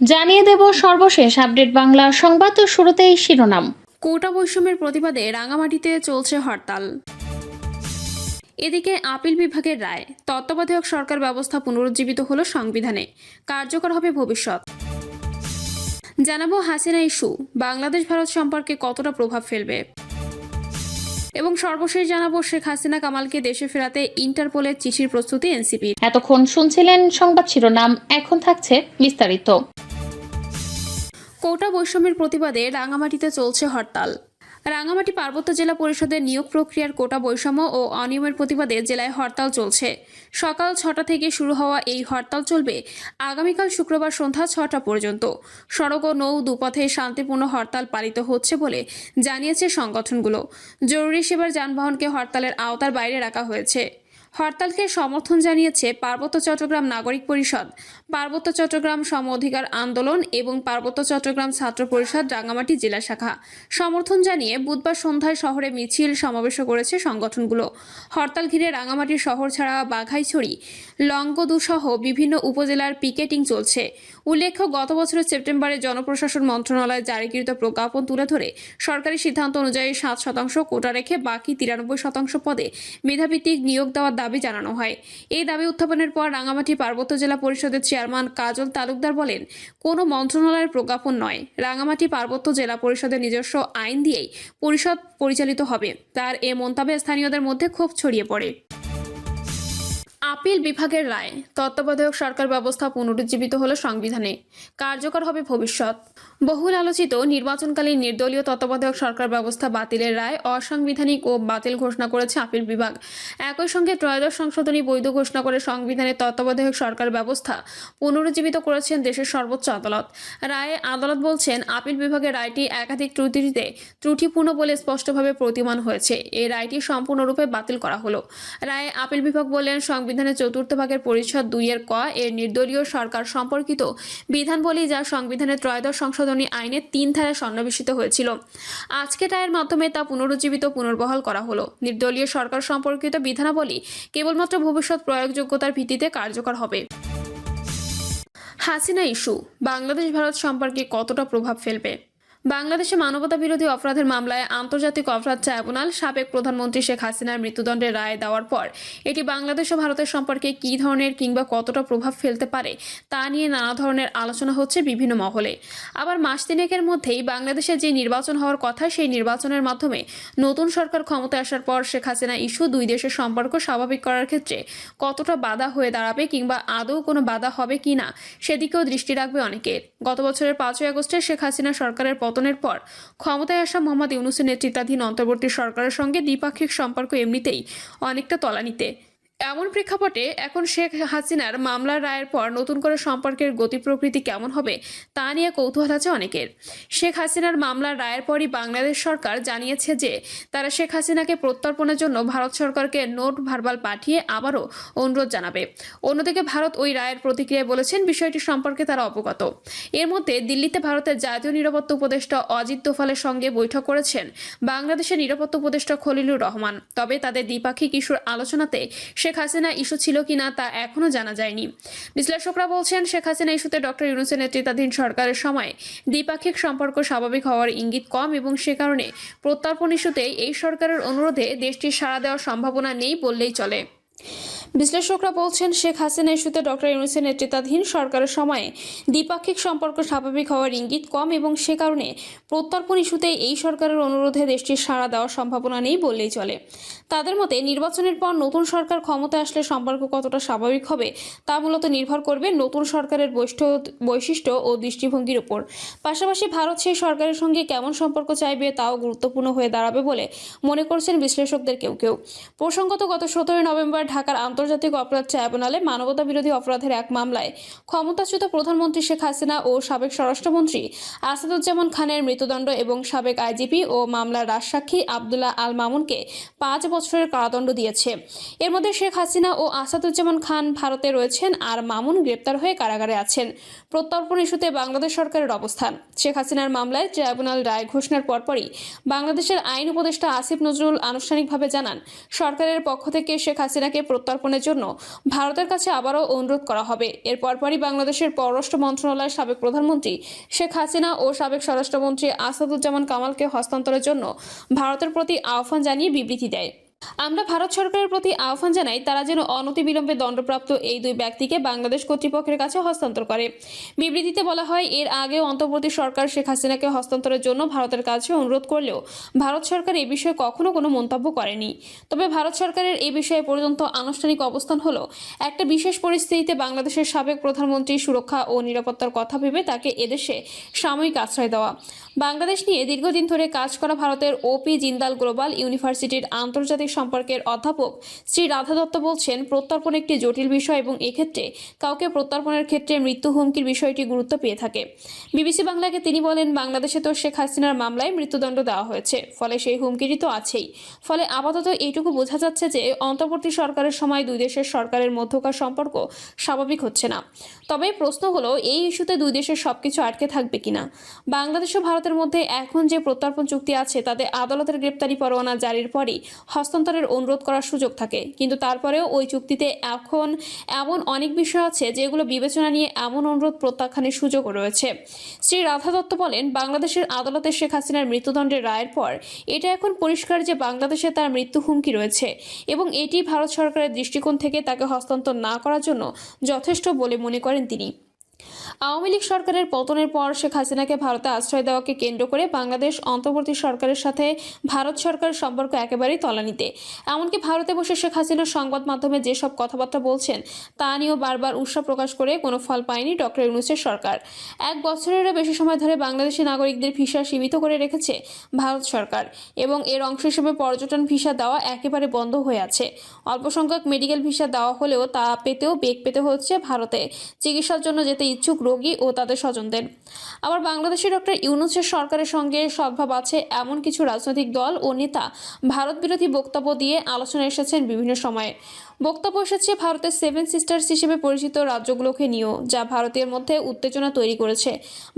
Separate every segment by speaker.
Speaker 1: জানিয়ে দেব সর্বশেষ আপডেট বাংলা সংবাদ ও শুরুতেই শিরোনাম।
Speaker 2: কোটা বৈষম্যের প্রতিবাদে রাঙামাটিতে চলছে হরতাল। এদিকে আপিল বিভাগের রায় তত্ত্বাবধায়ক সরকার ব্যবস্থা পুনরুজ্জীবিত হলো সংবিধানে কার্যকর হবে ভবিষ্যৎ। জানাব হাসিনা ইস্যু বাংলাদেশ ভারত সম্পর্কে কতটা প্রভাব ফেলবে? এবং সর্বশেষ জানাব শেখ হাসিনা কামালকে দেশে ফেরাতে ইন্টারপোলের চিঠির প্রস্তুতি এনসিপি
Speaker 1: এতক্ষণ শুনছিলেন সংবাদ শিরোনাম এখন থাকছে বিস্তারিত।
Speaker 2: কোটা বৈষম্যের প্রতিবাদে রাঙামাটিতে চলছে হরতাল। রাঙামাটি পার্বত্য জেলা পরিষদের নিয়োগ প্রক্রিয়ার কোটা বৈষম্য ও অনিয়মের প্রতিবাদে জেলায় হরতাল চলছে। সকাল ছটা থেকে শুরু হওয়া এই হরতাল চলবে আগামীকাল শুক্রবার সন্ধ্যা ছটা পর্যন্ত। সড়ক ও নৌ দুপথে শান্তিপূর্ণ হরতাল পালিত হচ্ছে বলে জানিয়েছে সংগঠনগুলো। জরুরি সেবার যানবাহনকে হরতালের আওতার বাইরে রাখা হয়েছে। হরতালকে সমর্থন জানিয়েছে পার্বত্য চট্টগ্রাম নাগরিক পরিষদ। পার্বত্য চট্টগ্রাম সম অধিকার আন্দোলন এবং পার্বত্য চট্টগ্রাম ছাত্র পরিষদ রাঙ্গামাটি জেলা শাখা। সমর্থন জানিয়ে বুধবার সন্ধ্যায় শহরে মিছিল সমাবেশ করেছে সংগঠনগুলো। হরতাল ঘিরে রাঙ্গামাটি শহর ছাড়া বাঘাইছড়ি লঙ্গদু সহ বিভিন্ন উপজেলার পিকেটিং চলছে। উল্লেখ্য, গত বছরের সেপ্টেম্বরে জনপ্রশাসন মন্ত্রণালয় জারিকৃত প্রজ্ঞাপন তুলে ধরে সরকারি সিদ্ধান্ত অনুযায়ী সাত শতাংশ কোটা রেখে বাকি তিরানব্বই শতাংশ পদে মেধাভিত্তিক নিয়োগ দেওয়ার দাবি জানানো হয়। এই দাবি উত্থাপনের পর রাঙামাটি পার্বত্য জেলা পরিষদের চেয়ারম্যান কাজল তালুকদার বলেন, কোনো মন্ত্রণালয়ের প্রজ্ঞাপন নয়। রাঙামাটি পার্বত্য জেলা পরিষদের নিজস্ব আইন দিয়েই পরিষদ পরিচালিত হবে। তার এ মন্তব্যে স্থানীয়দের মধ্যে ক্ষোভ ছড়িয়ে পড়ে। আপিল বিভাগের রায়, তত্ত্বাবধায়ক সরকার ব্যবস্থা পুনরুজ্জীবিত হলো সংবিধানে। কার্যকর হবে ভবিষ্যৎ। বহুল আলোচিত নির্বাচনকালীন নির্দলীয় তত্ত্বাবধায়ক সরকার ব্যবস্থা বাতিলের রায় অসাংবিধানিক ও বাতিল ঘোষণা করেছে আপিল বিভাগ। একই সঙ্গে ত্রয়োদশ সংশোধনী বৈধ ঘোষণা করে সংবিধানের তত্ত্বাবধায়ক সরকার ব্যবস্থা পুনরুজ্জীবিত করেছেন দেশের সর্বোচ্চ আদালত। রায়ে আদালত বলছেন, আপিল বিভাগের রায়টি একাধিক ত্রুটিতে ত্রুটিপূর্ণ বলে স্পষ্টভাবে প্রতিমান হয়েছে। এই রায়টি সম্পূর্ণরূপে বাতিল করা হলো। রায়ে আপিল বিভাগ বললেন সংবিধানের চতুর্থ ভাগের পরিচ্ছদ দুইয়ের ক এর নির্দলীয় সরকার সম্পর্কিত বিধানবলী যা সংবিধানের ত্রয়োদশ সংশোধনী আইনের তিন ধারায় সন্নিবেশিত হয়েছিল। আজকে রায়ের মাধ্যমে তা পুনরুজ্জীবিত, পুনর্বহাল করা হলো। নির্দলীয় সরকার সম্পর্কিত বিধানাবলী কেবলমাত্র ভবিষ্যৎ প্রয়োগযোগ্যতার ভিত্তিতে কার্যকর হবে। হাসিনা ইস্যু বাংলাদেশ ভারত সম্পর্কে কতটা প্রভাব ফেলবে? বাংলাদেশে মানবতা বিরোধী অপরাধের মামলায় আন্তর্জাতিক অপরাধ ট্রাইব্যুনাল সাবেক প্রধানমন্ত্রী শেখ হাসিনার মৃত্যুদণ্ডের রায় দেওয়ার পর এটি বাংলাদেশ ও ভারতের সম্পর্কে কী ধরনের কিংবা কতটা প্রভাব ফেলতে পারে তা নিয়ে নানা ধরনের আলোচনা হচ্ছে বিভিন্ন মহলে। আবার মাস তিনেকের মধ্যেই বাংলাদেশে যে নির্বাচন হওয়ার কথা সেই নির্বাচনের মাধ্যমে নতুন সরকার ক্ষমতায় আসার পর শেখ হাসিনা ইস্যু দুই দেশের সম্পর্ক স্বাভাবিক করার ক্ষেত্রে কতটা বাধা হয়ে দাঁড়াবে কিংবা আদৌ কোনো বাধা হবে কি না সেদিকেও দৃষ্টি রাখবে অনেকের। গত বছরের পাঁচই আগস্টে শেখ হাসিনা সরকারের পতনের পর। ক্ষমতায় আসা মোহাম্মদ ইউনুসের নেতৃত্বাধীন অন্তর্বর্তী সরকারের সঙ্গে দ্বিপাক্ষিক সম্পর্ক এমনিতেই অনেকটা তলানিতে। এমন প্রেক্ষাপটে এখন শেখ হাসিনার মামলার রায়ের পর নতুন করে সম্পর্কের গতি প্রকৃতি কেমন হবে, তা নিয়ে কৌতূহল আছে অনেকের। শেখ হাসিনার মামলার রায়ের পরই বাংলাদেশ সরকার জানিয়েছে যে, তারা শেখ হাসিনাকে প্রত্যর্পণের জন্য ভারত সরকারকে নোট ভারবাল পাঠিয়ে আবারও অনুরোধ জানাবে। অন্যদিকে ভারত ওই রায়ের প্রতিক্রিয়ায় বলেছেন বিষয়টি সম্পর্কে তারা অবগত। এর মধ্যে দিল্লিতে ভারতের জাতীয় নিরাপত্তা উপদেষ্টা অজিত দোভালের সঙ্গে বৈঠক করেছেন বাংলাদেশের নিরাপত্তা উপদেষ্টা খলিলুর রহমান। তবে তাদের দ্বিপাক্ষিক ইস্যুর আলোচনাতে শেখ হাসিনা ইস্যু ছিল কিনা তা এখনও জানা যায়নি। বিশ্লেষকরা বলছেন, শেখ হাসিনা ইস্যুতে ডক্টর ইউনুসের নেতৃত্বাধীন সরকারের সময় দ্বিপাক্ষিক সম্পর্ক স্বাভাবিক হওয়ার ইঙ্গিত কম এবং সে কারণে প্রত্যর্পণ ইস্যুতে এই সরকারের অনুরোধে দেশটির সাড়া দেওয়ার সম্ভাবনা নেই বললেই চলে। বিশ্লেষকরা বলছেন, শেখ হাসিনা ইস্যুতে ডক্টর ইউনুসের নেতৃত্বাধীন সরকারের সময়ে দ্বিপাক্ষিক সম্পর্ক স্বাভাবিক হওয়ার ইঙ্গিত কম এবং সে কারণে প্রত্যর্পণ ইস্যুতে এই সরকারের অনুরোধে দেশটির সাড়া দেওয়ার সম্ভাবনা নেই বললেই চলে। তাদের মতে, নির্বাচনের পর নতুন সরকার ক্ষমতায় আসলে সম্পর্ক কতটা স্বাভাবিক হবে তা মূলত নির্ভর করবে নতুন সরকারের বৈশিষ্ট্য ও দৃষ্টিভঙ্গির উপর। পাশাপাশি ভারত সেই সরকারের সঙ্গে কেমন সম্পর্ক চাইবে তাও গুরুত্বপূর্ণ হয়ে দাঁড়াবে বলে মনে করছেন বিশ্লেষকদের কেউ কেউ। প্রসঙ্গত গত সতেরোই নভেম্বর ঢাকার আন্তর্জাতিক অপরাধ ট্রাইব্যুনালে মানবতা বিরোধী অপরাধের এক মামলায় ক্ষমতাচ্যুত প্রধানমন্ত্রী শেখ হাসিনা ও সাবেক স্বরাষ্ট্রমন্ত্রী আসাদুজ্জামান খানের মৃত্যুদণ্ড এবং সাবেক আইজিপি ও মামলার রাজসাক্ষী আবদুল্লাহ আল মামুনকে পাঁচ বছরের কারাদণ্ড দিয়েছে। এর মধ্যে শেখ হাসিনা ও আসাদুজ্জামান খান ভারতে রয়েছেন আর মামুন গ্রেপ্তার হয়ে কারাগারে আছেন। প্রত্যর্পণ ইস্যুতে বাংলাদেশ সরকারের অবস্থান। শেখ হাসিনার মামলায় ট্রাইব্যুনাল রায় ঘোষণার পরপরই বাংলাদেশের আইন উপদেষ্টা আসিফ নজরুল আনুষ্ঠানিকভাবে জানান, সরকারের পক্ষ থেকে শেখ হাসিনাকে প্রত্যর্পণ প্রত্যর্পণের জন্য ভারতের কাছে আবারও অনুরোধ করা হবে। এর পরপরই বাংলাদেশের পররাষ্ট্র মন্ত্রণালয়ের সাবেক প্রধানমন্ত্রী শেখ হাসিনা ও সাবেক স্বরাষ্ট্রমন্ত্রী আসাদুজ্জামান কামালকে হস্তান্তরের জন্য ভারতের প্রতি আহ্বান জানিয়ে বিবৃতি দেয়। আমরা ভারত সরকারের প্রতি আহ্বান জানাই, তারা যেন অনতিবিলম্বে দণ্ডপ্রাপ্ত এই দুই ব্যক্তিকে বাংলাদেশ কর্তৃপক্ষের কাছে হস্তান্তর করে। বিবৃতিতে বলা হয়, এর আগেও অন্তর্বর্তী সরকার শেখ হাসিনাকে হস্তান্তরের জন্য ভারতের কাছে অনুরোধ করলেও ভারত সরকার এ বিষয়ে কখনো কোনো মন্তব্য করেনি। তবে ভারত সরকারের এই বিষয়ে পর্যন্ত আনুষ্ঠানিক অবস্থান হলো, একটা বিশেষ পরিস্থিতিতে বাংলাদেশের সাবেক প্রধানমন্ত্রী সুরক্ষা ও নিরাপত্তার কথা ভেবে তাকে এদেশে সাময়িক আশ্রয় দেওয়া। বাংলাদেশ নিয়ে দীর্ঘদিন ধরে কাজ করা ভারতের ওপি জিন্দাল গ্লোবাল ইউনিভার্সিটির আন্তর্জাতিক সম্পর্কের অধ্যাপক শ্রী রাধা দত্ত বলছেন, প্রত্যর্পণ একটি জটিল বিষয় এবং এক্ষেত্রে কাউকে প্রত্যর্পণের ক্ষেত্রে মৃত্যু হুমকির বিষয়টি গুরুত্ব পেয়ে থাকে। বিবিসি বাংলাকে তিনি বলেন, বাংলাদেশে তো শেখ হাসিনার মামলায় মৃত্যুদণ্ড দেওয়া হয়েছে, ফলে সেই হুমকিটি তো আছেই। ফলে আপাতত এইটুকু বোঝা যাচ্ছে যে অন্তর্বর্তী সরকারের সময় দুই দেশের সরকারের মধ্যকার সম্পর্ক স্বাভাবিক হচ্ছে না। তবে প্রশ্ন হলো, এই ইস্যুতে দুই দেশের সবকিছু আটকে থাকবে কিনা? বাংলাদেশ ও ভারতের মধ্যে এখন যে প্রত্যর্পণ চুক্তি আছে, তাতে আদালতের গ্রেপ্তারি পরোয়ানা জারির পরই হস্তান্তরের অনুরোধ করার সুযোগ থাকে। কিন্তু তারপরেও ওই চুক্তিতে এখন এমন অনেক বিষয় আছে যেগুলো বিবেচনা নিয়ে এমন অনুরোধ প্রত্যাখ্যানের সুযোগও রয়েছে। শ্রী রাধা দত্ত বলেন, বাংলাদেশের আদালতে শেখ হাসিনার মৃত্যুদণ্ডের রায়ের পর এটা এখন পরিষ্কার যে বাংলাদেশে তার মৃত্যু হুমকি রয়েছে এবং এটি ভারত সরকারের দৃষ্টিকোণ থেকে তাকে হস্তান্তর না করার জন্য যথেষ্ট বলে মনে করেন তিনি। আওয়ামী লীগ সরকারের পতনের পর শেখ হাসিনাকে ভারতে আশ্রয় দেওয়াকে কেন্দ্র করে বাংলাদেশ অন্তর্বর্তী সরকারের সাথে ভারত সরকারের সম্পর্ক একেবারেই তলানিতে। এমনকি ভারতে বসে শেখ হাসিনা সংবাদ মাধ্যমে যেসব কথাবার্তা বলছেন, তা নিয়েও বারবার উৎসাহ প্রকাশ করে কোনো ফল পায়নি ডক্টর ইউনুসের সরকার। এক বছরেরও বেশি সময় ধরে বাংলাদেশি নাগরিকদের ভিসা সীমিত করে রেখেছে ভারত সরকার এবং এর অংশ হিসেবে পর্যটন ভিসা দেওয়া একেবারে বন্ধ হয়ে আছে। অল্প সংখ্যক মেডিকেল ভিসা দেওয়া হলেও তা পেতেও বেগ পেতে হচ্ছে ভারতে। চিকিৎসার জন্য যেতে ইচ্ছুক রোগী ও তাদের স্বজনদের। আবার বাংলাদেশের ডক্টর ইউনুসের সরকারের সঙ্গে সদ্ভাব আছে এমন কিছু রাজনৈতিক দল ও নেতা। ভারত বিরোধী বক্তব্য দিয়ে আলোচনায় এসেছেন বিভিন্ন সময়ে। বক্তব্য এসেছে ভারতের সেভেন সিস্টার্স হিসেবে পরিচিত রাজ্যগুলোকে নিয়েও, যা ভারতের মধ্যে উত্তেজনা তৈরি করেছে।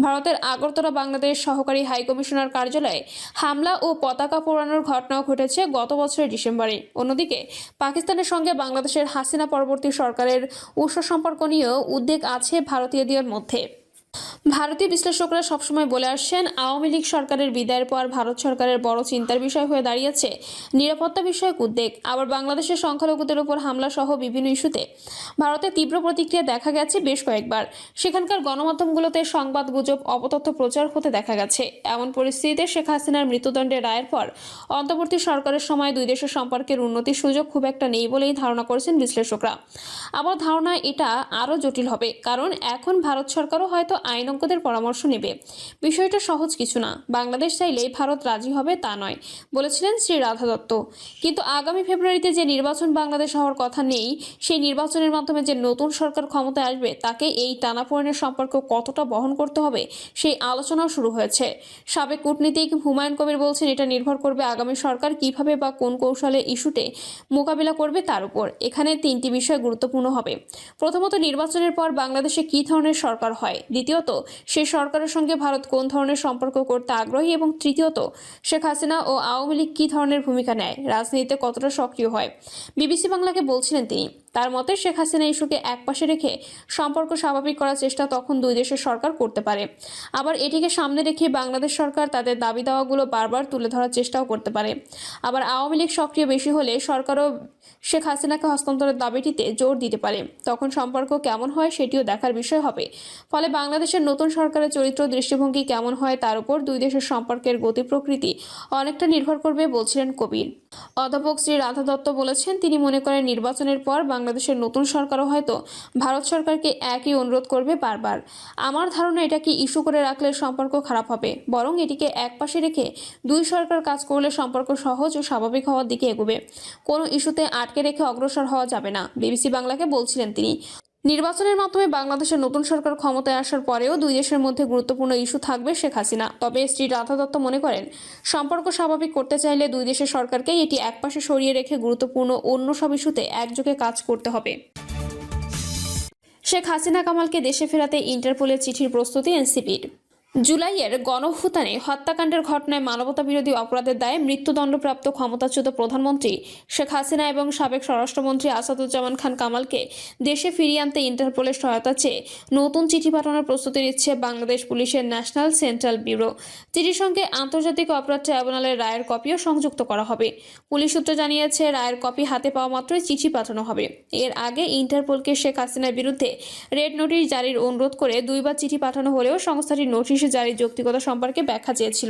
Speaker 2: ভারতের আগরতলা বাংলাদেশ সহকারী হাইকমিশনার কার্যালয়ে হামলা ও পতাকা পোড়ানোর ঘটনাও ঘটেছে গত বছরের ডিসেম্বরে। অন্যদিকে, পাকিস্তানের সঙ্গে বাংলাদেশের হাসিনা পরবর্তী সরকারের উৎস সম্পর্ক নিয়েও উদ্বেগ আছে ভারতীয়দের মধ্যে। মধ্যে ভারতীয় বিশ্লেষকরা সবসময় বলে আসছেন, আওয়ামী লীগ সরকারের বিদায়ের পর ভারত সরকারের বড় চিন্তার বিষয় হয়ে দাঁড়িয়েছে। নিরাপত্তা বিষয়ক উদ্বেগ, আবার বাংলাদেশের সংখ্যালঘুদের উপর হামলা সহ বিভিন্ন ইস্যুতে। ভারতের তীব্র প্রতিক্রিয়া দেখা গেছে বেশ কয়েকবার। সেখানকার গণমাধ্যমগুলোতে সংবাদ গুজব, অপতথ্য প্রচার হতে দেখা গেছে। এমন পরিস্থিতিতে শেখ হাসিনার মৃত্যুদণ্ডের রায়ের পর অন্তর্বর্তী সরকারের সময় দুই দেশের সম্পর্কের উন্নতির সুযোগ খুব একটা নেই বলেই ধারণা করেছেন বিশ্লেষকরা। আবার ধারণা এটা আরও জটিল হবে, কারণ এখন ভারত সরকারও হয়তো আইনজ্ঞদের পরামর্শ নেবে। বিষয়টা সহজ কিছু না। বাংলাদেশ চাইলেই ভারত রাজি হবে তা নয়, বলেছিলেন শ্রী রাধা দত্ত। কিন্তু আগামী ফেব্রুয়ারিতে যে নির্বাচন বাংলাদেশ হওয়ার কথা নেই, সেই নির্বাচনের মাধ্যমে যে নতুন সরকার ক্ষমতায় আসবে, তাকে এই টানাপোড়েনের সম্পর্ক কতটা বহন করতে হবে, সেই আলোচনাও শুরু হয়েছে। সাবেক কূটনীতিক হুমায়ুন কবির বলছেন, এটা নির্ভর করবে আগামী সরকার কীভাবে বা কোন কৌশলে ইস্যুতে মোকাবিলা করবে তার উপর। এখানে তিনটি বিষয় গুরুত্বপূর্ণ হবে। প্রথমত, নির্বাচনের পর বাংলাদেশে কী ধরনের সরকার হয়? দ্বিতীয়ত সেই সরকারের সঙ্গে ভারত কোন ধরনের সম্পর্ক করতে আগ্রহী এবং তৃতীয়ত, শেখ হাসিনা ও আওয়ামী লীগ কী ধরনের ভূমিকা নেয়? রাজনীতিতে কতটা সক্রিয় হয়? বিবিসি বাংলাকে বলছিলেন তিনি তার মতে, শেখ হাসিনা ইস্যুকে একপাশে রেখে সম্পর্ক স্বাভাবিক করার চেষ্টা তখন দুই দেশের সরকার করতে পারে। আবার এটিকে সামনে রেখে বাংলাদেশ সরকার তাদের দাবি দাওয়াগুলো বারবার তুলে ধরার চেষ্টাও করতে পারে। আবার আওয়ামী লীগ সক্রিয় বেশি হলে সরকারও শেখ হাসিনাকে হস্তান্তরের দাবিটিতে জোর দিতে পারে। তখন সম্পর্ক কেমন হয় সেটিও দেখার বিষয় হবে। ফলে বাংলাদেশের নতুন সরকারের চরিত্র, দৃষ্টিভঙ্গি কেমন হয় তার উপর দুই দেশের সম্পর্কের গতি প্রকৃতি অনেকটা নির্ভর করবে, বলছিলেন কবির। অধ্যাপক শ্রী রাধা দত্ত বলেছেন, তিনি মনে করেন নির্বাচনের পর বাংলাদেশের নতুন সরকারও হয়তো ভারত সরকারকে একই অনুরোধ করবে বারবার। আমার ধারণা এটাকে ইস্যু করে রাখলে সম্পর্ক খারাপ হবে। বরং এটিকে একপাশে রেখে দুই সরকার কাজ করলে সম্পর্ক সহজ ও স্বাভাবিক হওয়ার দিকে এগোবে। কোনো ইস্যুতে আটকে রেখে অগ্রসর হওয়া যাবে না। বিবিসি বাংলাকে বলছিলেন তিনি। নির্বাচনের মাধ্যমে বাংলাদেশের নতুন সরকার ক্ষমতায় আসার পরেও দুই দেশের মধ্যে গুরুত্বপূর্ণ ইস্যু থাকবে শেখ হাসিনা। তবে শ্রী রাধা দত্ত মনে করেন, সম্পর্ক স্বাভাবিক করতে চাইলে দুই দেশের সরকারকে এটি একপাশে সরিয়ে রেখে গুরুত্বপূর্ণ অন্য সব ইস্যুতে একযোগে কাজ করতে হবে। শেখ হাসিনা কামালকে দেশে ফেরাতে ইন্টারপোলের চিঠির প্রস্তুতি এনসিপির। জুলাইয়ের গণভূতানে হত্যাকাণ্ডের ঘটনায় মানবতা বিরোধী অপরাধের দায়ে মৃত্যুদণ্ডপ্রাপ্ত ক্ষমতাচ্যুত প্রধানমন্ত্রী শেখ হাসিনা এবং সাবেক স্বরাষ্ট্রমন্ত্রী আসাদুজ্জামান খান কামালকে দেশে ফিরিয়ে আনতে ইন্টারপোলের সহায়তা চেয়ে নতুন চিঠি পাঠানোর প্রস্তুতি নিচ্ছে বাংলাদেশ পুলিশের ন্যাশনাল সেন্ট্রাল ব্যুরো। চিঠির সঙ্গে আন্তর্জাতিক অপরাধ ট্রাইব্যুনালের রায়ের কপিও সংযুক্ত করা হবে। পুলিশ সূত্র জানিয়েছে, রায়ের কপি হাতে পাওয়া মাত্রই চিঠি পাঠানো হবে। এর আগে ইন্টারপোলকে শেখ হাসিনার বিরুদ্ধে রেড নোটিশ জারির অনুরোধ করে দুইবার চিঠি পাঠানো হলেও সংস্থাটির নোটিশ জারির যৌক্তিকতা সম্পর্কে ব্যাখ্যা চেয়েছিল।